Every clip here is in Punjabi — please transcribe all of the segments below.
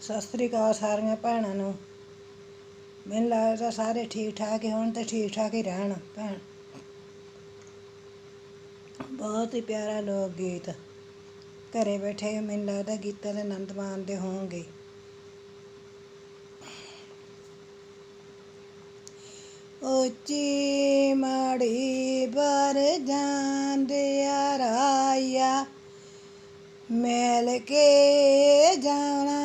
ਸਤਿ ਸ੍ਰੀ ਅਕਾਲ ਸਾਰੀਆਂ ਭੈਣਾਂ ਨੂੰ। ਮੈਨੂੰ ਲੱਗਦਾ ਸਾਰੇ ਠੀਕ ਠਾਕ ਹੀ ਹੋਣ ਤੇ ਠੀਕ ਠਾਕ ਹੀ ਰਹਿਣ ਭੈਣ। ਬਹੁਤ ਹੀ ਪਿਆਰਾ ਲੋਕ ਗੀਤ। ਘਰੇ ਬੈਠੇ ਮੈਨੂੰ ਲੱਗਦਾ ਗੀਤਾਂ ਦੇ ਆਨੰਦ ਮਾਣਦੇ ਹੋਣਗੇ। ਉੱਚੀ ਮਾੜੀ ਬਰ ਜਾਂਦਿਆ ਰਾਇਆ। ਮਿਲ ਕੇ ਜਾਣਾ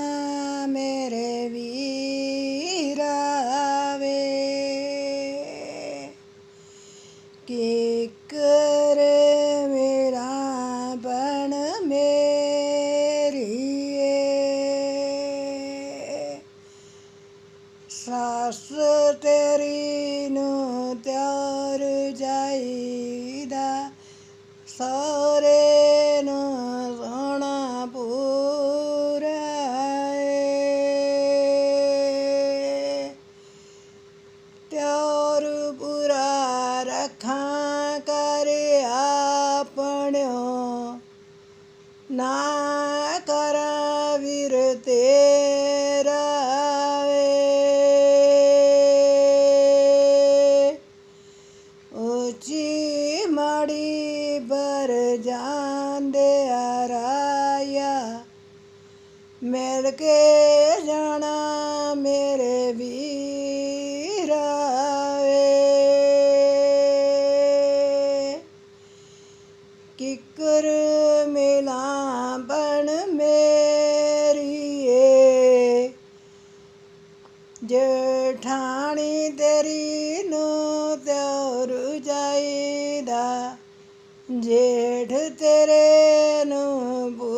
ਮੇਰੇ ਵੀਰਾ ਵੇ ਕਿਕਰ ਮੇਰਾ ਬਣ ਮੇਰੀਏ? ਸੱਸ ਤੇਰੀ ਨੂੰ ਤਿਆਰ ਜਾਈਦਾ ਸਾਰੇ ਤਿਆਰ ਬੁਰਾ ਰੱਖਾਂ ਕਰ ਆਪਣਿਓ। ਨਾ ਕਰ ਵੀਰ ਤੇਰਾ ਵੇ। ਉੱਚੀ ਮਾੜੀ ਬਰ ਜਾਂਦੇ ਰਾਇਆ। ਮਿਲ ਕੇ ਜਾਣਾ ਮੇਰੇ ਵੀਰਾ ਕਿਕਰ ਮਿਲਾਂ ਬਣ ਮੇਰੀਏ। ਜਠਾਣੀ ਤੇਰੀ ਨੂੰ ਤਿਉਰ ਜਾਈਦਾ। ਜੇਠ ਤੇਰੇ ਨੂੰ ਬੂ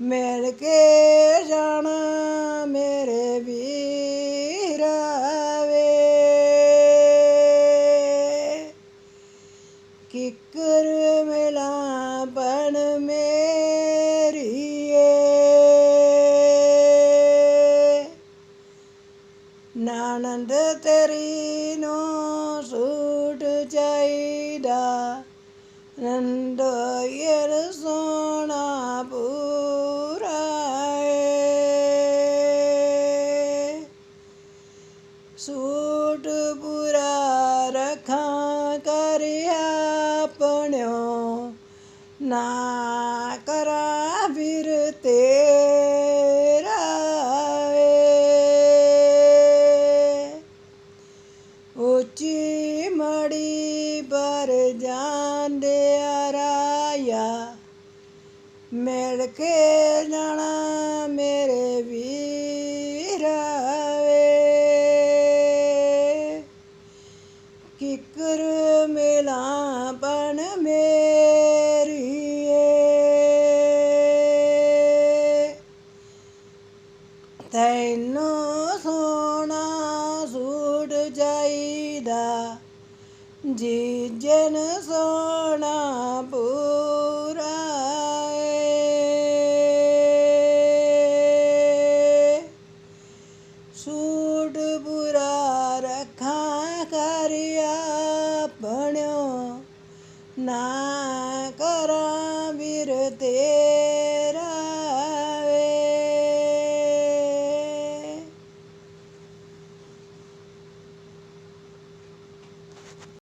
ਮਿਲ ਕੇ ਜਾਣਾ, ਮੇਰੇ ਵੀਰਾ ਵੇ ਕਿਕਰ ਮਿਲਾ ਬਣ ਮੇਰੀਏ। ਨਾਨੰਦ ਤੇਰੀ ਨੂੰ ਸੂਟ ਚਾਹੀਦਾ, ਨੰਦ ਯਰ ਸੋਣਾ ਪੂਰਾ ਮਿਲ ਕੇ ਜਾਣਾ ਮੇਰੇ ਵੀਰਾ ਵੇ ਕਿਕਰ ਮਿਲਾਂ ਬਣ ਮੇਰੀਏ। ਤੈਨੂੰ ਸੋਨਾ ਸੂਟ ਚਾਹੀਦਾ। ਜੀਜਨ ਸੋਨਾ ਪੂ